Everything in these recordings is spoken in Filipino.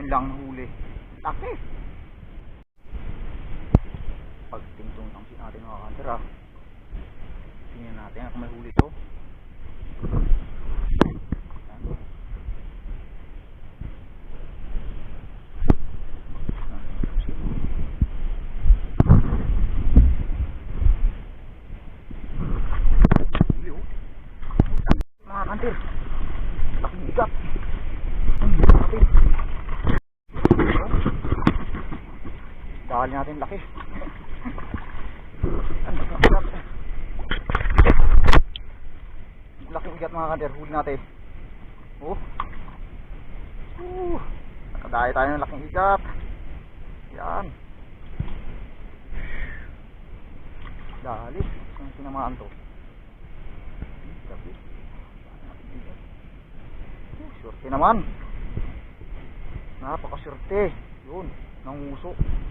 Ngayon lang nahuli. Laki! Pagtingtong ng si natin mga kanter ah. Tingnan natin kung may huli to. Yan. Huli, oh. Mga kanter. Laking bigat. Ang bigat natin. Dahil natin laki. Laking bigat mga kanter. Huli natin. Oh. Uh. Nakadaya tayo ng laking bigat. Yan. Dali. Ang sinamaan to. Gabi. Oh, Swerte naman. Napakaswerte. Yun. Nanguso. Nanguso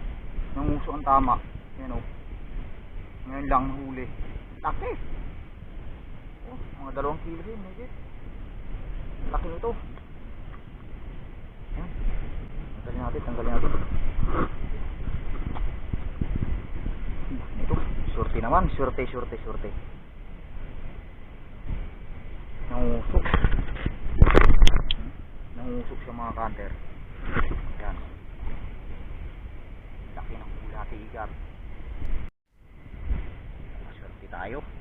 ang tama. Yan o. Ngayon lang nahuli. Laki. Oh, mga dalawang kilo rin. Higit. Laki nito. Yan. Tanggalin natin. Tanggalin natin. Ito. Swerte naman. Swerte, swerte, swerte. Nangusok. Hmm? Nangusok sa mga kanter. Yan. Laki ng hula tigar. Swerte tayo.